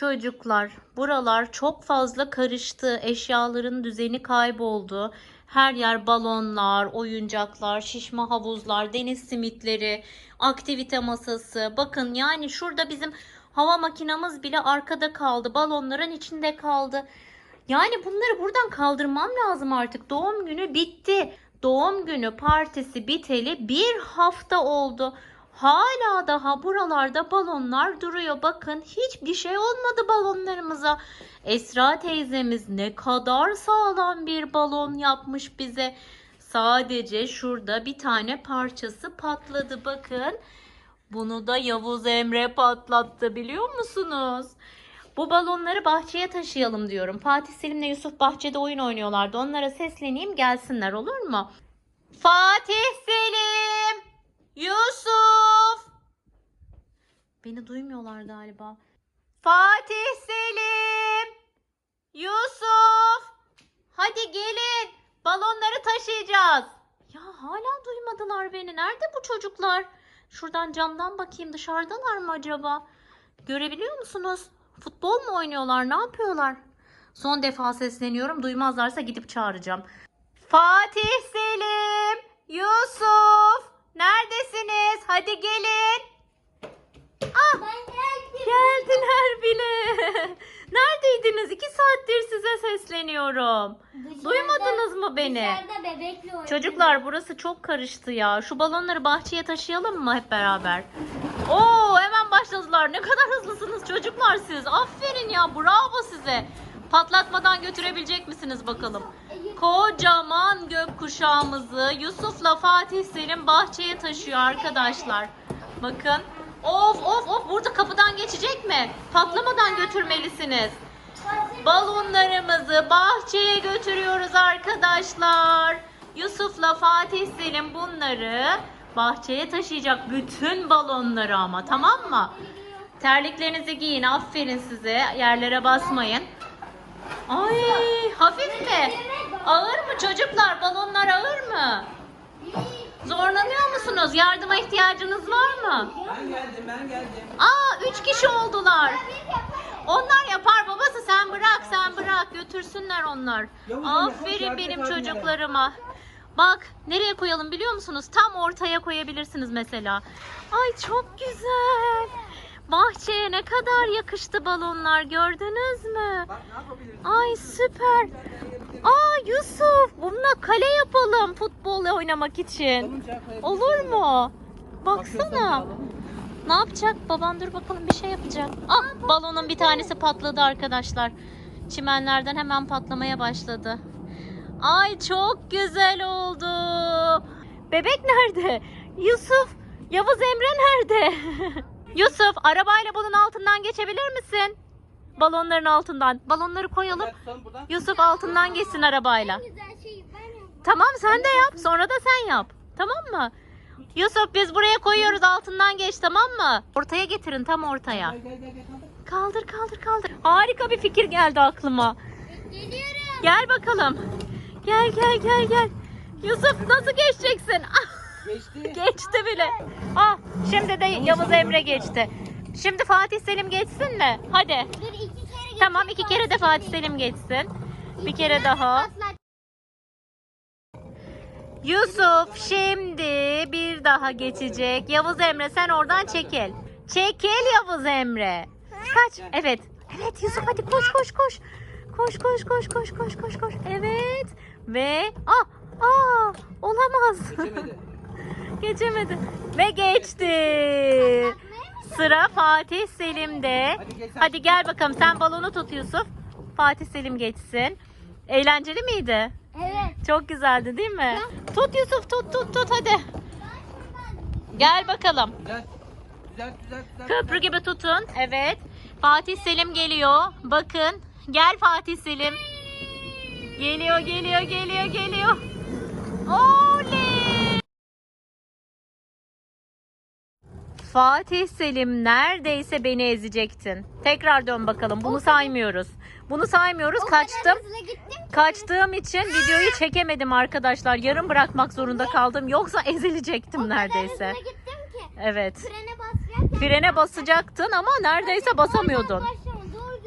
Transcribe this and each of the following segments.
Çocuklar, buralar çok fazla karıştı. Eşyaların düzeni kayboldu. Her yer balonlar, oyuncaklar, şişme havuzlar, deniz simitleri, aktivite masası. Bakın yani şurada bizim hava makinamız bile arkada kaldı. Balonların içinde kaldı. Yani bunları buradan kaldırmam lazım artık. Doğum günü bitti. Doğum günü partisi biteli bir hafta oldu. Hala daha buralarda balonlar duruyor. Bakın hiçbir şey olmadı balonlarımıza. Esra teyzemiz ne kadar sağlam bir balon yapmış bize. Sadece şurada bir tane parçası patladı bakın. Bunu da Yavuz Emre patlattı biliyor musunuz? Bu balonları bahçeye taşıyalım diyorum. Fatih Selim'le Yusuf bahçede oyun oynuyorlardı. Onlara sesleneyim gelsinler olur mu? Fatih Selim! Yusuf! Beni duymuyorlar galiba. Fatih Selim! Yusuf! Hadi gelin. Balonları taşıyacağız. Ya hala duymadılar beni. Nerede bu çocuklar? Şuradan camdan bakayım dışarıdalar mı acaba? Görebiliyor musunuz? Futbol mu oynuyorlar? Ne yapıyorlar? Son defa sesleniyorum. Duymazlarsa gidip çağıracağım. Fatih Selim? Hadi gelin. Ben geldim. Geldiler bile. Neredeydiniz? İki saattir size sesleniyorum. Dışarıda- Duymadınız mı beni? Çocuklar burası çok karıştı ya. Şu balonları bahçeye taşıyalım mı hep beraber? Oo hemen başladılar. Ne kadar hızlısınız çocuklar siz. Aferin ya bravo size. Patlatmadan götürebilecek misiniz bakalım? Kocaman gökkuşağımızı Yusuf'la Fatih Selim bahçeye taşıyor arkadaşlar. Bakın. Of of of burada kapıdan geçecek mi? Patlamadan götürmelisiniz. Balonlarımızı bahçeye götürüyoruz arkadaşlar. Yusuf'la Fatih Selim bunları bahçeye taşıyacak bütün balonları ama tamam mı? Terliklerinizi giyin. Aferin size. Yerlere basmayın. Ay hafif mi? Ağır mı çocuklar? Balonlar ağır mı? Zorlanıyor musunuz? Yardıma ihtiyacınız var mı? Ben geldim, ben geldim. Aa üç kişi oldular. Onlar yapar babası sen bırak sen bırak götürsünler onlar. Aferin benim çocuklarıma. Bak nereye koyalım biliyor musunuz? Tam ortaya koyabilirsiniz mesela. Ay çok güzel. Bahçeye ne kadar yakıştı balonlar gördünüz mü? Ay süper. Aa Yusuf bununla kale yapalım futbol oynamak için. Olur mu? Baksana. Ne yapacak? Baban dur bakalım bir şey yapacak. Ah balonun bir tanesi patladı arkadaşlar. Çimenlerden hemen patlamaya başladı. Ay çok güzel oldu. Bebek nerede? Yusuf, Yavuz Emre nerede? Yusuf arabayla bunun altından geçebilir misin? Balonların altından. Balonları koyalım. Buradan. Yusuf altından geçsin arabayla. En güzel şeyi ben yaptım. Tamam sen de yap. Sonra da sen yap. Tamam mı? Yusuf biz buraya koyuyoruz altından geç tamam mı? Ortaya getirin tam ortaya. Kaldır kaldır kaldır. Harika bir fikir geldi aklıma. Geliyorum. Gel bakalım. Gel gel gel gel. Yusuf nasıl geçeceksin? Ah, Geçti. geçti bile. Ah şimdi de Yavuz Emre geçti. Şimdi Fatih Selim geçsin mi? Hadi. Tamam iki kere de Fatih Selim geçsin. Bir kere daha. Yusuf şimdi bir daha geçecek. Yavuz Emre sen oradan çekil. Çekil Yavuz Emre. Kaç. Evet. Evet Yusuf hadi koş koş koş. Koş koş koş koş koş koş koş. Evet. Ve ah ah olamaz. Geçemedi. Geçemedi. Ve geçti. Sıra Fatih Selim'de. Hadi gel sen. Hadi gel bakalım sen balonu tut Yusuf. Fatih Selim geçsin. Eğlenceli miydi? Evet. Çok güzeldi değil mi? Tut Yusuf tut tut tut hadi. Gel bakalım. Güzel. Güzel güzel güzel. Köprü gibi tutun. Evet. Fatih Selim geliyor. Bakın. Gel Fatih Selim. Geliyor geliyor geliyor geliyor. Oley! Fatih Selim neredeyse beni ezecektin. Tekrar dön bakalım. Bunu saymıyoruz. Bunu saymıyoruz. Kaçtım. Kaçtığım için videoyu çekemedim arkadaşlar. Yarım bırakmak zorunda kaldım. Yoksa ezilecektim neredeyse. Evet. Frene basacaktın ama neredeyse basamıyordun.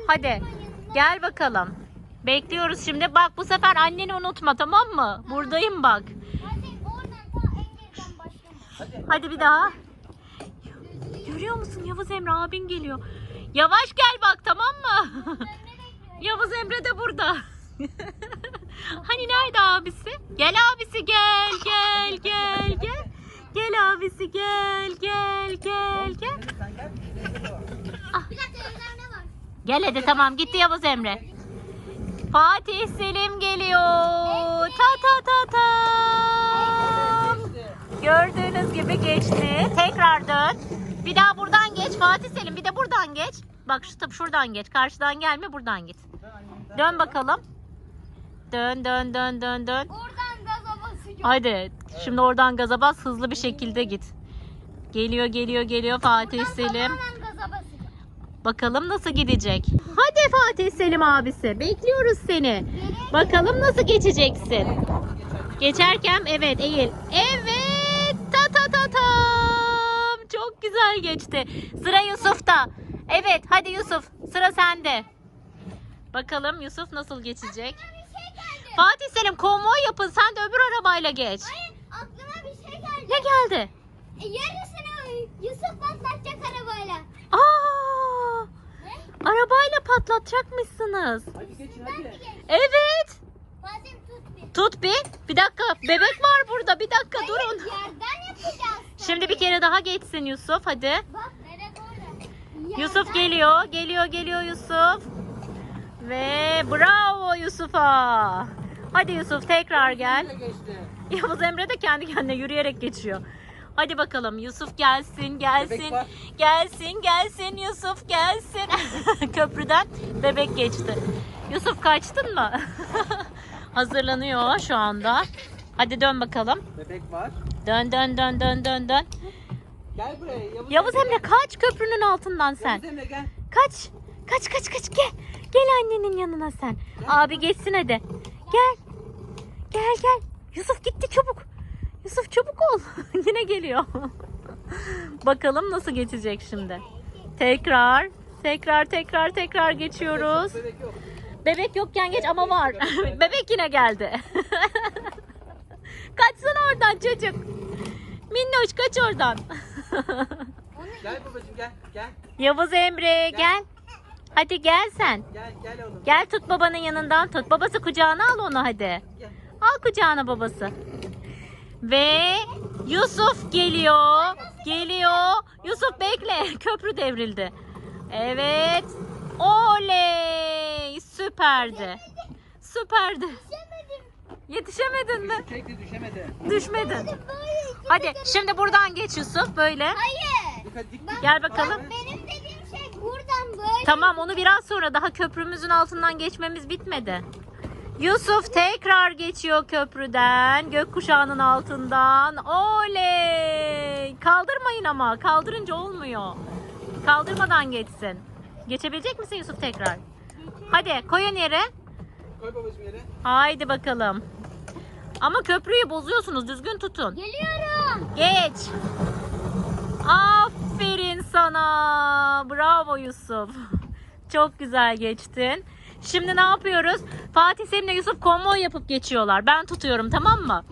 Hadi gel bakalım. Bekliyoruz şimdi. Bak bu sefer anneni unutma tamam mı? Buradayım bak. Hadi bir daha. Görüyor musun Yavuz Emre abin geliyor. Yavaş gel bak tamam mı? Yavuz Emre de burada. hani nerede abisi? Gel abisi gel gel gel gel. Gel abisi gel gel gel gel. Sen gel. Hadi tamam gitti Yavuz Emre. Fatih Selim geliyor. Ta ta ta ta. Gördüğünüz gibi geçti. Tekrar dön. Bir daha buradan geç Fatih Selim. Bir de buradan geç. Bak şu şuradan geç. Karşıdan gelme buradan git. Dön bakalım. Dön dön dön dön dön. Oradan gaza basacağım. Hadi. Şimdi oradan gaza bas hızlı bir şekilde git. Geliyor geliyor geliyor Fatih Buradan Selim. tamamen gaza basacağım. Bakalım nasıl gidecek. Hadi Fatih Selim abisi. Bekliyoruz seni. Bakalım nasıl geçeceksin. Geçerken evet eğil. Evet. Ta ta ta tam. Çok güzel geçti. Sıra Yusuf'ta. Evet hadi Yusuf sıra sende. Bakalım Yusuf nasıl geçecek. Bir şey geldi. Fatih Selim konvoy yapın sen de öbür arabayla geç. Hayır aklıma bir şey geldi. Ne geldi? E, yarısını Yusuf patlatacak arabayla. Aa! Ne? Arabayla patlatacakmışsınız. Hadi geçin hadi. Evet. Bazen tut bir. Tut bir. Bir dakika. Bebek var burada. Bir dakika Hayır, durun. yapacağız. Şimdi bir kere daha geçsin Yusuf. Hadi. Bak nereye orada. Yusuf geliyor. Geliyor geliyor Yusuf. Ve bravo Yusuf'a. Hadi Yusuf tekrar gel. Yavuz Emre de kendi kendine yürüyerek geçiyor. Hadi bakalım Yusuf gelsin gelsin. Gelsin gelsin Yusuf gelsin. Köprüden bebek geçti. Yusuf kaçtın mı? Hazırlanıyor şu anda. Hadi dön bakalım. Bebek var. Dön dön dön dön dön dön. Gel buraya. Yavuz, Yavuz Emre kaç köprünün altından sen. Yavuz Emre gel. Kaç. Kaç kaç kaç gel. Gel annenin yanına sen. Abi geçsin hadi. Gel. Gel gel. Yusuf gitti çabuk. Yusuf çabuk ol. Yine geliyor. Bakalım nasıl geçecek şimdi. Tekrar. Tekrar tekrar tekrar geçiyoruz. Bebek yok. Bebek yokken geç ama var. Bebek yine geldi. Kaçsana oradan çocuk. Minnoş kaç oradan. Gel babacığım gel. Gel. Yavuz Emre gel. Hadi gel sen. Gel gel oğlum. Gel tut babanın yanından tut. Babası kucağına al onu hadi. Gel. Al kucağına babası. Ve Yusuf geliyor. Geliyor. Yusuf bekle. Köprü devrildi. Evet. Oley. Süperdi. Süperdi. Yetişemedin mi? Çekti düşemedi. Düşmedin. Hadi şimdi buradan geç Yusuf böyle. Hayır. Dikkat dik. Gel bakalım. bak, benim dediğim şey buradan böyle. Tamam onu biraz sonra daha köprümüzün altından geçmemiz bitmedi. Yusuf tekrar geçiyor köprüden, gökkuşağının altından. Oley! Kaldırmayın ama, kaldırınca olmuyor. Kaldırmadan geçsin. Geçebilecek misin Yusuf tekrar? Hadi koyun yere. Koy babacığım yere. Haydi bakalım. Ama köprüyü bozuyorsunuz, düzgün tutun. Geliyorum. Geç. Aferin sana. Bravo Yusuf. Çok güzel geçtin. Şimdi ne yapıyoruz? Fatih Selim'le Yusuf konvoy yapıp geçiyorlar. Ben tutuyorum tamam mı?